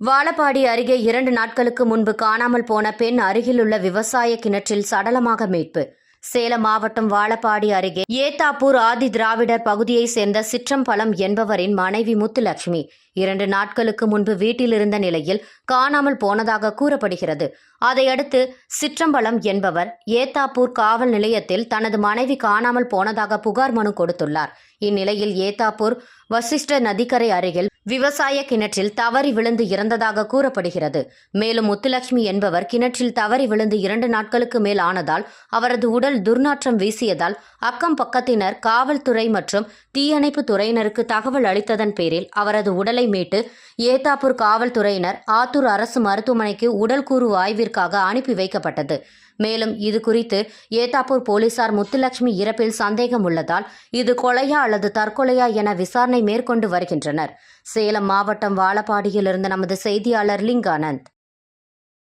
வாழப்பாடி அருகே இரண்டு நாட்களுக்கு முன்பு காணாமல் போன பெண் அருகிலுள்ள விவசாய கிணற்றில் சடலமாக மீட்பு. சேலம் மாவட்டம் வாழப்பாடி அருகே ஏத்தாப்பூர் ஆதி திராவிடர் பகுதியைச் சேர்ந்த சிற்றம்பலம் என்பவரின் மனைவி முத்துலட்சுமி இரண்டு நாட்களுக்கு முன்பு வீட்டில் இருந்த நிலையில் காணாமல் போனதாக கூறப்படுகிறது. அதையடுத்து சிற்றம்பலம் என்பவர் ஏத்தாப்பூர் காவல் நிலையத்தில் தனது மனைவி காணாமல் போனதாக புகார் மனு கொடுத்துள்ளார். இந்நிலையில் ஏத்தாப்பூர் வசிஷ்ட நதிக்கரை அருகில் விவசாய கிணற்றில் தவறி விழுந்து இறந்ததாக கூறப்படுகிறது. மேலும் முத்துலட்சுமி என்பவர் கிணற்றில் தவறி விழுந்து இரண்டு நாட்களுக்கு மேல் ஆனதால் அவரது உடல் துர்நாற்றம் வீசியதால் அக்கம் பக்கத்தினர் காவல்துறை மற்றும் தீயணைப்பு துறையினருக்கு தகவல் அளித்ததன் பேரில் அவரது உடலை மீட்டு ஏத்தாப்பூர் காவல்துறையினர் ஆத்தூர் அரசு மருத்துவமனைக்கு உடல் கூறு ஆய்விற்காக அனுப்பி வைக்கப்பட்டது. மேலும் இது குறித்து ஏத்தாப்பூர் போலீசார் முத்துலட்சுமி இறப்பில் சந்தேகம் உள்ளதால் இது கொலையா அல்லது தற்கொலையா என விசாரணை மேற்கொண்டு வருகின்றனர். சேலம் மாவட்டம் வாழப்பாடியிலிருந்து நமது செய்தியாளர் லிங்கானந்த்.